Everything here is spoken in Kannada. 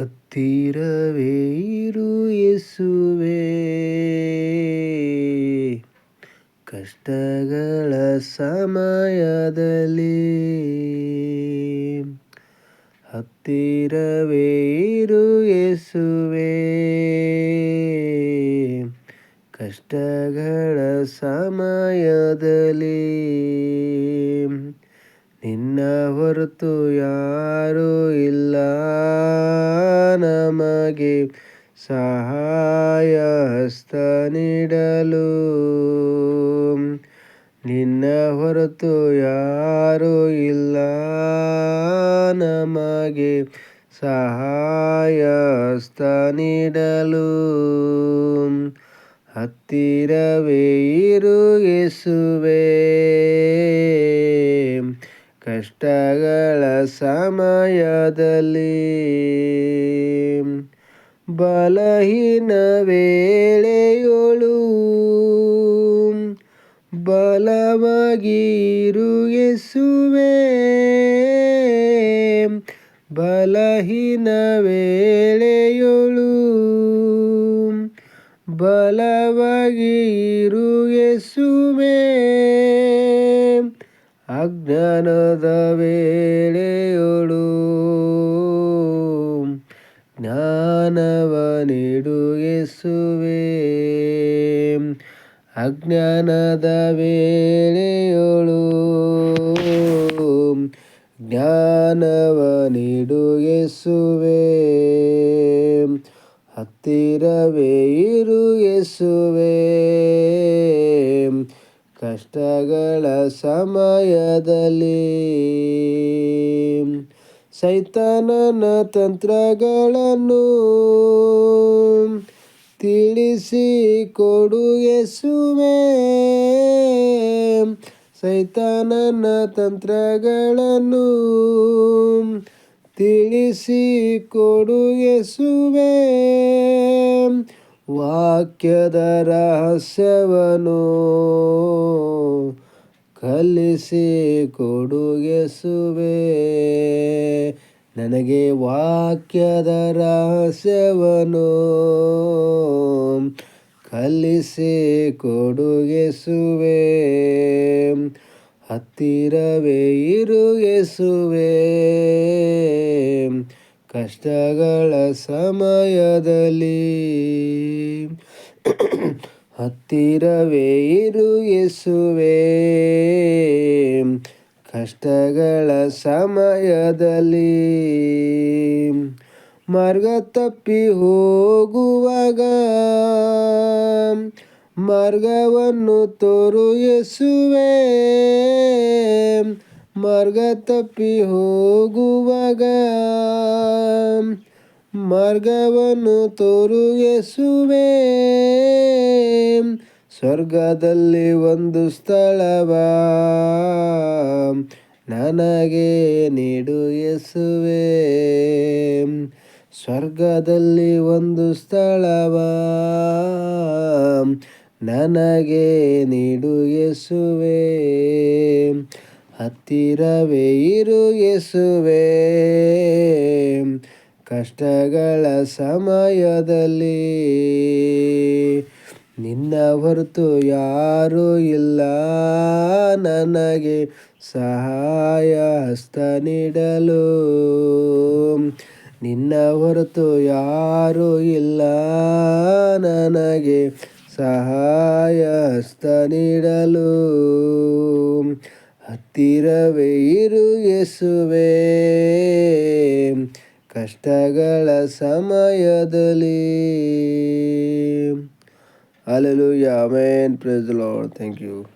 ಹತ್ತಿರವೇ ಇರು ಯೇಸುವೆ. ಕಷ್ಟಗಳ ಸಮಯದಲ್ಲಿ ಹತ್ತಿರವೇ ಇರು ಯೇಸುವೆ. ಕಷ್ಟಗಳ ಸಮಯದಲ್ಲಿ ನಿನ್ನ ಹೊರತು ಯಾರೂ ಇಲ್ಲ. ನಮಗೆ ಸಹಾಯ ನೀಡಲು ನಿನ್ನ ಹೊರತು ಯಾರೂ ಇಲ್ಲ. ನಮಗೆ ಸಹಾಯ ಹಸ್ತ ನೀಡಲು ಹತ್ತಿರವೇ ಇರು ಯೇಸುವೆ. ಕಷ್ಟಗಳ ಸಮಯದಲ್ಲಿ ಬಲಹೀನ ವೇಳೆಯೊಳು ಬಲವಾಗಿರು ಯೇಸುವೆ ಬಲಹೀನ ವೇಳೆಯೊಳು ಬಲವಾಗಿರು ಯೇಸುವೆ ಅಜ್ಞಾನದ ವೇಳೆಯೋಳು ಜ್ಞಾನವ ನೀಡು ಅಜ್ಞಾನದ ವೇಳೆಯೋಳು ಜ್ಞಾನವ ನೀಡು ಹತ್ತಿರವೇ ಇರು ಯೇಸುವೆ ಕಷ್ಟಗಳ ಸಮಯದಲ್ಲಿ ಸೈತಾನನ ತಂತ್ರಗಳನ್ನು ತಿಳಿಸಿ ಕೊಡು ಯೇಸುವೆ. ಸೈತಾನನ ತಂತ್ರಗಳನ್ನು ತಿಳಿಸಿ ಕೊಡು ಯೇಸುವೆ. ವಾಕ್ಯದ ರಹಸ್ಯವನು ಕಲಿಸಿ ಕೊಡುಗೆಸುವೆ. ನನಗೆ ವಾಕ್ಯದ ರಹಸ್ಯವನು ಕಲಿಸಿ ಕೊಡುಗೆಸುವೆ. ಹತ್ತಿರವೇ ಇರುಗೆಸುವೆ. ಕಷ್ಟಗಳ ಸಮಯದಲ್ಲಿ ಹತ್ತಿರವೇ ಇರು ಯೇಸುವೆ. ಕಷ್ಟಗಳ ಸಮಯದಲ್ಲಿ ಮಾರ್ಗ ತಪ್ಪಿ ಹೋಗುವಾಗ ಮಾರ್ಗವನ್ನು ತೋರು ಯೇಸುವೆ. ಮಾರ್ಗ ತಪ್ಪಿ ಹೋಗುವಾಗ ಮಾರ್ಗವನ್ನು ತೋರು ಸ್ವರ್ಗದಲ್ಲಿ ಒಂದು ಸ್ಥಳವ ನನಗೆ ನೀಡು ಎಸುವೆ ಸ್ವರ್ಗದಲ್ಲಿ ಒಂದು ಸ್ಥಳವ ನನಗೆ ನೀಡು ಯೇಸುವೆ. ಹತ್ತಿರವೇ ಇರು ಕಷ್ಟಗಳ ಸಮಯದಲ್ಲಿ ನಿನ್ನ ಹೊರತು ಯಾರೂ ಇಲ್ಲ. ನನಗೆ ಸಹಾಯ ಹಸ್ತ ನೀಡಲು ನಿನ್ನ ಹೊರತು ಯಾರೂ ಇಲ್ಲ. ನನಗೆ ಸಹಾಯ ಹಸ್ತ ನೀಡಲು ಹತ್ತಿರವೇ ಇರು ಯೇಸುವೆ. ಕಷ್ಟಗಳ ಸಮಯದಲ್ಲಿ. Alleluia amen praise lord thank you